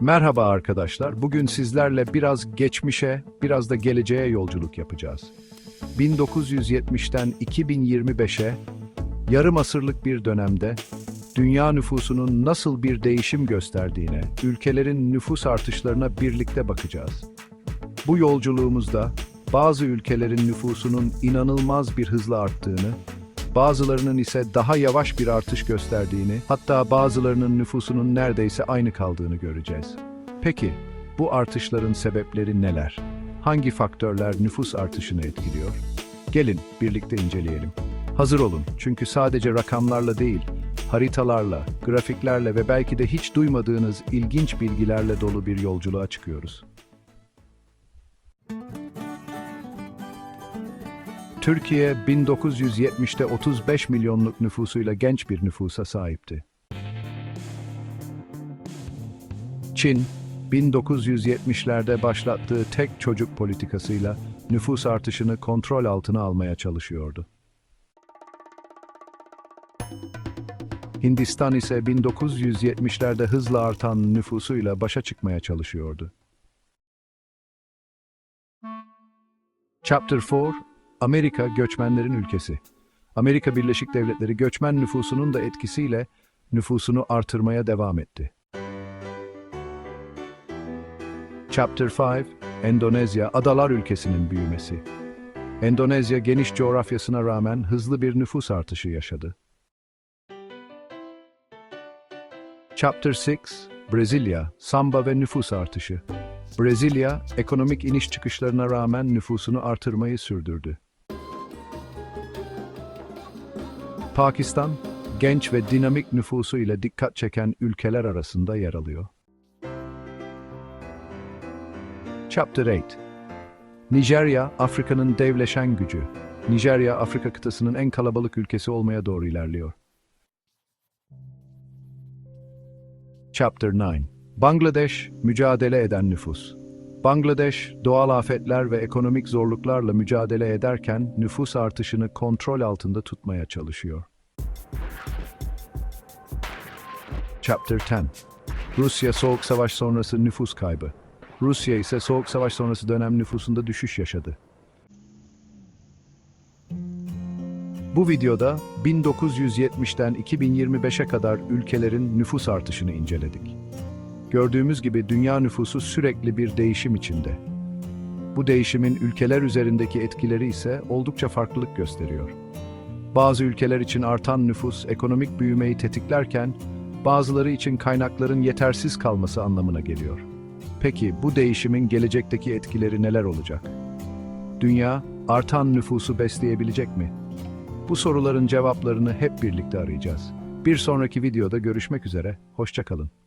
Merhaba arkadaşlar. Bugün sizlerle biraz geçmişe, biraz da geleceğe yolculuk yapacağız. 1970'ten 2025'e yarım asırlık bir dönemde dünya nüfusunun nasıl bir değişim gösterdiğine, ülkelerin nüfus artışlarına birlikte bakacağız. Bu yolculuğumuzda bazı ülkelerin nüfusunun inanılmaz bir hızla arttığını, bazılarının ise daha yavaş bir artış gösterdiğini, hatta bazılarının nüfusunun neredeyse aynı kaldığını göreceğiz. Peki, bu artışların sebepleri neler? Hangi faktörler nüfus artışını etkiliyor? Gelin birlikte inceleyelim. Hazır olun çünkü sadece rakamlarla değil, haritalarla, grafiklerle ve belki de hiç duymadığınız ilginç bilgilerle dolu bir yolculuğa çıkıyoruz. Türkiye 1970'te 35 milyonluk nüfusuyla genç bir nüfusa sahipti. Çin, 1970'lerde başlattığı tek çocuk politikasıyla nüfus artışını kontrol altına almaya çalışıyordu. Hindistan ise 1970'lerde hızla artan nüfusuyla başa çıkmaya çalışıyordu. Chapter 4 Amerika göçmenlerin ülkesi. Amerika Birleşik Devletleri göçmen nüfusunun da etkisiyle nüfusunu artırmaya devam etti. Chapter 5 Endonezya adalar ülkesinin büyümesi. Endonezya geniş coğrafyasına rağmen hızlı bir nüfus artışı yaşadı. Chapter 6 Brezilya, samba ve nüfus artışı. Brezilya, ekonomik iniş çıkışlarına rağmen nüfusunu artırmayı sürdürdü. Pakistan, genç ve dinamik nüfusu ile dikkat çeken ülkeler arasında yer alıyor. Chapter 8 Nijerya, Afrika'nın devleşen gücü. Nijerya, Afrika kıtasının en kalabalık ülkesi olmaya doğru ilerliyor. Chapter 9 Bangladeş, mücadele eden nüfus. Bangladeş, doğal afetler ve ekonomik zorluklarla mücadele ederken nüfus artışını kontrol altında tutmaya çalışıyor. Chapter 10 Rusya Soğuk Savaş sonrası nüfus kaybı. Rusya ise Soğuk Savaş sonrası dönem nüfusunda düşüş yaşadı. Bu videoda 1970'ten 2025'e kadar ülkelerin nüfus artışını inceledik. Gördüğümüz gibi dünya nüfusu sürekli bir değişim içinde. Bu değişimin ülkeler üzerindeki etkileri ise oldukça farklılık gösteriyor. Bazı ülkeler için artan nüfus ekonomik büyümeyi tetiklerken, bazıları için kaynakların yetersiz kalması anlamına geliyor. Peki bu değişimin gelecekteki etkileri neler olacak? Dünya artan nüfusu besleyebilecek mi? Bu soruların cevaplarını hep birlikte arayacağız. Bir sonraki videoda görüşmek üzere, hoşçakalın.